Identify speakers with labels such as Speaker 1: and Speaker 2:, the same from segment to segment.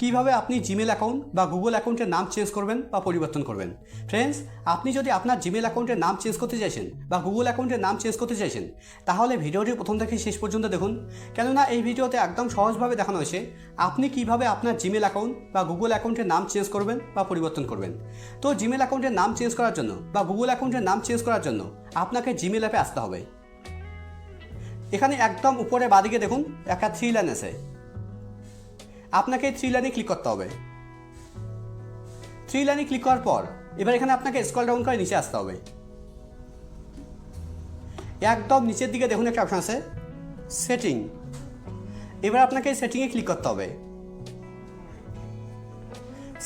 Speaker 1: কীভাবে আপনি Gmail account বা গুগল অ্যাকাউন্টের নাম চেঞ্জ করবেন বা পরিবর্তন করবেন? ফ্রেন্ডস আপনি যদি আপনার জিমেল অ্যাকাউন্টের নাম চেঞ্জ করতে চাইছেন বা গুগল অ্যাকাউন্টের নাম চেঞ্জ করতে চাইছেন, তাহলে ভিডিওটি প্রথম থেকে শেষ পর্যন্ত দেখুন। কেননা এই ভিডিওতে একদম সহজভাবে দেখানো হয়েছে আপনি কীভাবে আপনার জিমেল অ্যাকাউন্ট বা গুগল অ্যাকাউন্টের নাম চেঞ্জ করবেন বা পরিবর্তন করবেন। তো জিমেল অ্যাকাউন্টের নাম চেঞ্জ করার জন্য বা গুগল অ্যাকাউন্টের নাম চেঞ্জ করার জন্য আপনাকে জিমেল অ্যাপে আসতে হবে। এখানে একদম উপরে বাদিকে দেখুন, একটা থ্রি লাইন আছে। আপনাকে থ্রি লাইনে ক্লিক করতে হবে। থ্রি লাইনে ক্লিক করার পর, এবার এখানে আপনাকে স্কল ডাউন করে নিচে আসতে হবে। একদম নিচের দিকে দেখুন একটা অপশন আছে সেটিং এবার আপনাকে সেটিংয়ে ক্লিক করতে হবে।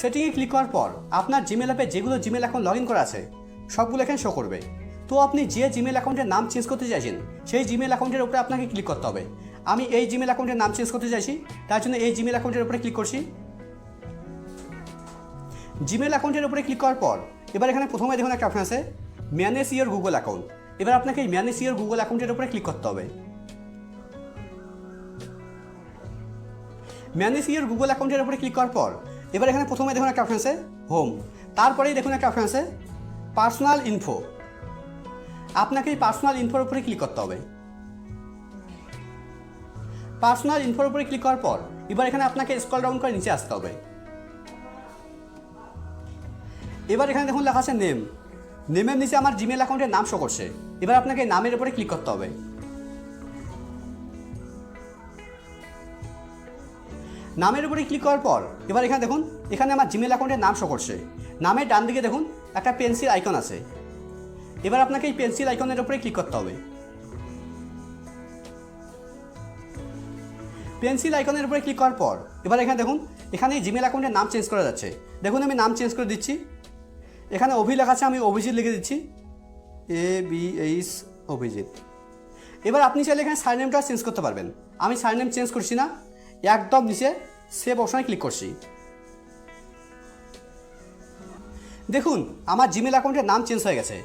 Speaker 1: সেটিংয়ে ক্লিক করার পর, আপনার জিমেল অ্যাপে যেগুলো জিমেল অ্যাকাউন্ট লগ ইন করা আছে, সবগুলো এখানে শো করবে। তো আপনি যে জিমেল অ্যাকাউন্টের নাম চেঞ্জ করতে চাইছেন, সেই জিমেল অ্যাকাউন্টের উপরে আপনাকে ক্লিক করতে হবে। আমি এই জিমেল অ্যাকাউন্টের নাম চেঞ্জ করতে চাইছি, তার জন্য এই জিমেল অ্যাকাউন্টের উপরে ক্লিক করছি। জিমেল অ্যাকাউন্টের উপরে ক্লিক করার পর, এবার এখানে প্রথমে দেখুন একটা অপশন আছে ম্যানেজ ইয়োর গুগল অ্যাকাউন্ট এবার আপনাকে এই ম্যানেজ ইয়োর গুগল অ্যাকাউন্টের উপরে ক্লিক করতে হবে। ম্যানেজ ইয়োর গুগল অ্যাকাউন্টের উপরে ক্লিক করার পর, এবার এখানে প্রথমে দেখুন একটা অপশন আছে হোম তারপরেই দেখুন একটা অপশন আছে পার্সোনাল ইনফো আপনাকে এই পার্সোনাল ইনফোর উপরে ক্লিক করতে হবে। পার্সোনাল ইনফোর উপরে ক্লিক করার পর, এবার এখানে আপনাকে স্কল ডাউন করে নিচে আসতে হবে। এবার এখানে দেখুন লেখা আছে নেম নেমের নিচে আমার জিমেল অ্যাকাউন্টের নাম শো করছে। এবার আপনাকে নামের উপরে ক্লিক করতে হবে। নামের উপরে ক্লিক করার পর, এবার এখানে দেখুন, এখানে আমার জিমেল অ্যাকাউন্টের নাম শো করছে। নামের ডান দিকে দেখুন, একটা পেন্সিল আইকন আছে। এবার আপনাকে এই পেন্সিল আইকনের উপরে ক্লিক করতে হবে। পেন্সিল আইকনের উপরে ক্লিক করার পর, এবার এখানে দেখুন, এখানে জিমেল অ্যাকাউন্টের নাম চেঞ্জ করা যাচ্ছে। দেখুন, আমি নাম চেঞ্জ করে দিচ্ছি। এখানে অভি লেখা আছে, আমি অভিজিৎ লিখে দিচ্ছি। A B H Abhijit. এবার আপনি চাইলে এখানে সারনেমটা চেঞ্জ করতে পারবেন। আমি সারনেম চেঞ্জ করছি না, একদম নিচে সেভ অপশনে ক্লিক করছি। দেখুন, আমার জিমেল অ্যাকাউন্টের নাম চেঞ্জ হয়ে গেছে।